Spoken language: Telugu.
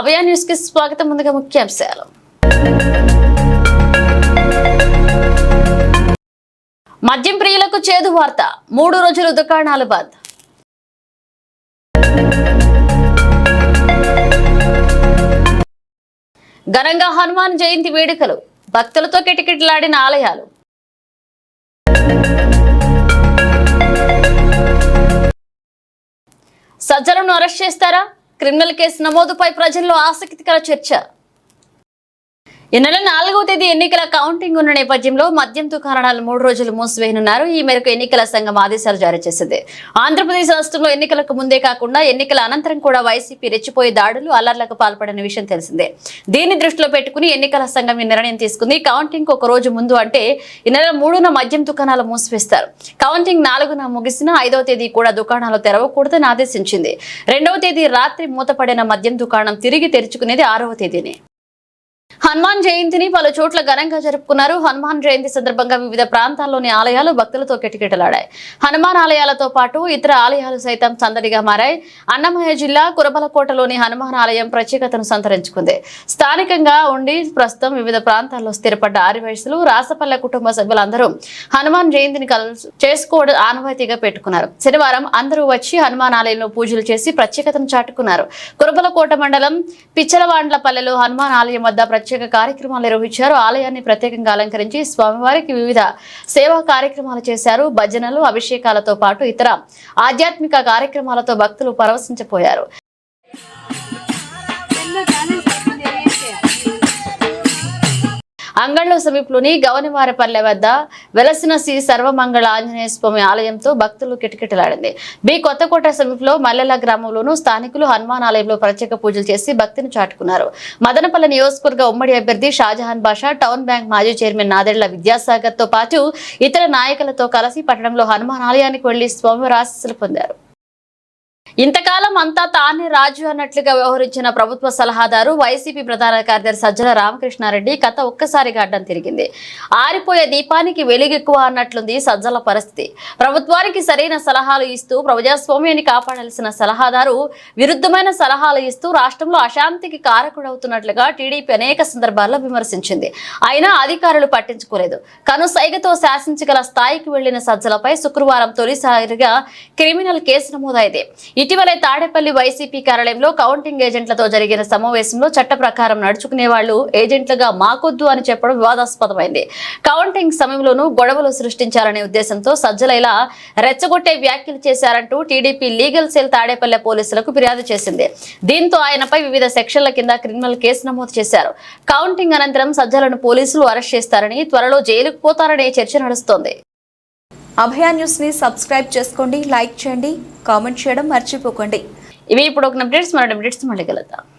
అభయ న్యూస్కి స్వాగతం ముందుగా ముఖ్యాంశాలు. మద్యం ప్రియులకు చేదు వార్త మూడు రోజులు దుకాణాలు బంద్. ఘనంగా హనుమాన్ జయంతి వేడుకలు భక్తులతో కిటకిటలాడిన ఆలయాలు. సజ్జలను అరెస్ట్ చేస్తారా? క్రిమినల్ కేసు నమోదుపై ప్రజల్లో ఆసక్తికర చర్చ. ఈ నెల నాలుగవ తేదీ ఎన్నికల కౌంటింగ్ ఉన్న నేపథ్యంలో మద్యం దుకాణాలు మూడు రోజులు మూసివేయనున్నారు. ఈ మేరకు ఎన్నికల సంఘం ఆదేశాలు జారీ చేసింది. ఆంధ్రప్రదేశ్ రాష్ట్రంలో ఎన్నికలకు ముందే కాకుండా ఎన్నికల అనంతరం కూడా వైసీపీ రెచ్చిపోయే దాడులు అల్లర్లకు పాల్పడిన విషయం తెలిసిందే. దీన్ని దృష్టిలో పెట్టుకుని ఎన్నికల సంఘం ఈ నిర్ణయం తీసుకుంది. కౌంటింగ్ ఒక రోజు ముందు అంటే ఈ నెల మూడున మద్యం దుకాణాలు మూసివేస్తారు. కౌంటింగ్ నాలుగున ముగిసిన ఐదవ తేదీ కూడా దుకాణాలు తెరవకూడదని ఆదేశించింది. రెండవ తేదీ రాత్రి మూతపడిన మద్యం దుకాణం తిరిగి తెరుచుకునేది ఆరవ తేదీని. హనుమాన్ జయంతిని పలు చోట్ల ఘనంగా జరుపుకున్నారు. హనుమాన్ జయంతి సందర్భంగా వివిధ ప్రాంతాల్లోని ఆలయాలు భక్తులతో కిటకిటలాడాయి. హనుమాన్ ఆలయాలతో పాటు ఇతర ఆలయాలు సైతం సందడిగా మారాయి. అన్నమయ్య జిల్లా కురబలకోటలోని హనుమాన్ ఆలయం ప్రత్యేకతను సంతరించుకుంది. స్థానికంగా ఉండి ప్రస్తుతం వివిధ ప్రాంతాల్లో స్థిరపడ్డ ఆరివయసులు రాసపల్లె కుటుంబ సభ్యులందరూ హనుమాన్ జయంతిని చేసుకోవడం ఆనవాయితీగా పెట్టుకున్నారు. శనివారం అందరూ వచ్చి హనుమాన్ ఆలయంలో పూజలు చేసి ప్రత్యేకతను చాటుకున్నారు. కురబలకోట మండలం పిచ్చలవాండ్లపల్లెలో హనుమాన్ ఆలయం వద్ద ప్రత్యేక కార్యక్రమాలు నిర్వహించారు. ఆలయాన్ని ప్రత్యేకంగా అలంకరించి స్వామివారికి వివిధ సేవా కార్యక్రమాలు చేశారు. భజనలు అభిషేకాలతో పాటు ఇతర ఆధ్యాత్మిక కార్యక్రమాలతో భక్తులు పరవశించపోయారు. అంగళ్ళ సమీపంలోని గవనివారపల్లె వద్ద వెలసిన శ్రీ సర్వమంగళ ఆంజనేయ స్వామి ఆలయంతో భక్తులు కిటకిటలాడింది. బి కొత్తకోట సమీపంలో మల్లెల గ్రామంలోనూ స్థానికులు హనుమాన్ ఆలయంలో ప్రత్యేక పూజలు చేసి భక్తిని చాటుకున్నారు. మదనపల్లి నియోజకవర్గ ఉమ్మడి అభ్యర్థి షాజహాన్ బాషా టౌన్ బ్యాంక్ మాజీ చైర్మన్ నాదెళ్ళ విద్యాసాగర్తో పాటు ఇతర నాయకులతో కలిసి పట్టణంలో హనుమాన్ ఆలయానికి వెళ్ళి స్వామి ఆశీస్సులు పొందారు. ఇంతకాలం అంతా తానే రాజు అన్నట్లుగా వ్యవహరించిన ప్రభుత్వ సలహాదారు వైసీపీ ప్రధాన కార్యదర్శి సజ్జల రామకృష్ణారెడ్డి కథ ఒక్కసారిగా అడ్డం తిరిగింది. ఆరిపోయే దీపానికి వెలుగెక్కువ అన్నట్లుంది సజ్జల పరిస్థితి. ప్రభుత్వానికి సరైన సలహాలు ఇస్తూ ప్రజాస్వామ్యాన్ని కాపాడాల్సిన సలహాదారు విరుద్ధమైన సలహాలు ఇస్తూ రాష్ట్రంలో అశాంతికి కారకుడవుతున్నట్లుగా టీడీపీ అనేక సందర్భాల్లో విమర్శించింది. అయినా అధికారులు పట్టించుకోలేదు. కనుసైగతో శాసించగల స్థాయికి వెళ్ళిన సజ్జలపై శుక్రవారం తొలిసారిగా క్రిమినల్ కేసు నమోదైంది. ఇటీవలే తాడేపల్లి వైసీపీ కార్యాలయంలో కౌంటింగ్ ఏజెంట్లతో జరిగిన సమావేశంలో చట్ట ప్రకారం నడుచుకునే వాళ్ళు ఏజెంట్లుగా మాకొద్దు అని చెప్పడం వివాదాస్పదమైంది. కౌంటింగ్ సమయంలోనూ గొడవలు సృష్టించాలనే ఉద్దేశంతో సజ్జల ఇలా రెచ్చగొట్టే వ్యాఖ్యలు చేశారంటూ టీడీపీ లీగల్ సెల్ తాడేపల్లి పోలీసులకు ఫిర్యాదు చేసింది. దీంతో ఆయనపై వివిధ సెక్షన్ల కింద క్రిమినల్ కేసు నమోదు చేశారు. కౌంటింగ్ అనంతరం సజ్జలను పోలీసులు అరెస్ట్ చేస్తారని త్వరలో జైలుకు పోతారనే చర్చ నడుస్తోంది. అభయ న్యూస్ని సబ్స్క్రైబ్ చేసుకోండి లైక్ చేయండి కామెంట్ చేయడం మర్చిపోకండి. ఇవి ఇప్పుడు ఒక అప్డేట్స్ మరో అప్డేట్స్ మళ్ళీ కలుద్దాం.